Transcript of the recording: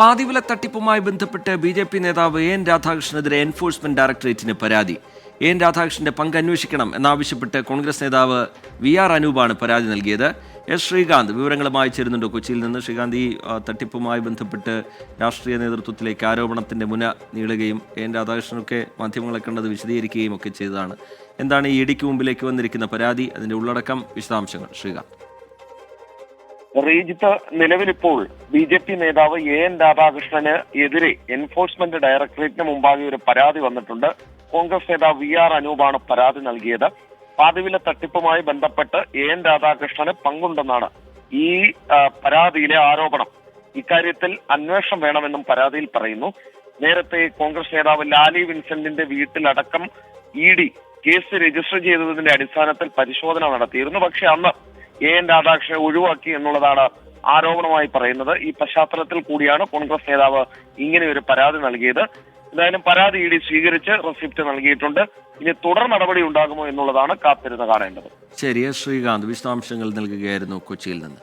പാതിവില തട്ടിപ്പുമായി ബന്ധപ്പെട്ട് B J P നേതാവ് എൻ രാധാകൃഷ്ണനെതിരെ എൻഫോഴ്സ്മെന്റ് ഡയറക്ടറേറ്റിന് പരാതി. എൻ രാധാകൃഷ്ണന്റെ പങ്ക് അന്വേഷിക്കണം എന്നാവശ്യപ്പെട്ട് കോൺഗ്രസ് നേതാവ് വി ആർ അനൂപാണ് പരാതി നൽകിയത്. എസ് ശ്രീകാന്ത് വിവരങ്ങളുമായി ചേരുന്നുണ്ട് കൊച്ചിയിൽ നിന്ന്. ശ്രീകാന്ത് ഈ തട്ടിപ്പുമായി ബന്ധപ്പെട്ട് രാഷ്ട്രീയ നേതൃത്വത്തിലേക്ക് ആരോപണത്തിന്റെ മുന നീളുകയും എൻ രാധാകൃഷ്ണനൊക്കെ മാധ്യമങ്ങളെ കണ്ടത് വിശദീകരിക്കുകയും ഒക്കെ ചെയ്തതാണ്. എന്താണ് ഈ ഇടിക്ക് മുമ്പിലേക്ക് വന്നിരിക്കുന്ന പരാതി? അതിന്റെ ഉള്ളടക്കം വിശദാംശങ്ങൾ ശ്രീകാന്ത്. റീജിത്ത് നിലവിലിപ്പോൾ ബി ജെ പി നേതാവ് എ എൻ രാധാകൃഷ്ണന് എതിരെ എൻഫോഴ്സ്മെന്റ് ഡയറക്ടറേറ്റിന് മുമ്പാകെ ഒരു പരാതി വന്നിട്ടുണ്ട്. കോൺഗ്രസ് നേതാവ് വി ആർ അനൂപാണ് പരാതി നൽകിയത്. പാതിവിലെ തട്ടിപ്പുമായി ബന്ധപ്പെട്ട് എ എൻ രാധാകൃഷ്ണന് പങ്കുണ്ടെന്നാണ് ഈ പരാതിയിലെ ആരോപണം. ഇക്കാര്യത്തിൽ അന്വേഷണം വേണമെന്നും പരാതിയിൽ പറയുന്നു. നേരത്തെ കോൺഗ്രസ് നേതാവ് ലാലി വിൻസെന്റിന്റെ വീട്ടിലടക്കം ഇ ഡി കേസ് രജിസ്റ്റർ ചെയ്തതിന്റെ അടിസ്ഥാനത്തിൽ പരിശോധന നടത്തിയിരുന്നു. പക്ഷേ അന്ന് എ എൻ രാധാകൃഷ്ണനെ ഒഴിവാക്കി എന്നുള്ളതാണ് ആരോപണമായി പറയുന്നത്. ഈ പശ്ചാത്തലത്തിൽ കൂടിയാണ് കോൺഗ്രസ് നേതാവ് ഇങ്ങനെ ഒരു പരാതി നൽകിയത്. എന്തായാലും പരാതി ഇ ഡി സ്വീകരിച്ച് റെസിപ്റ്റ് നൽകിയിട്ടുണ്ട്. ഇനി തുടർ നടപടി ഉണ്ടാകുമോ എന്നുള്ളതാണ് കാത്തിരുന്ന് കാണേണ്ടത്. ശരി ശ്രീകാന്ത്. വിശദാംശങ്ങൾ നൽകുകയായിരുന്നു കൊച്ചിയിൽ നിന്ന്.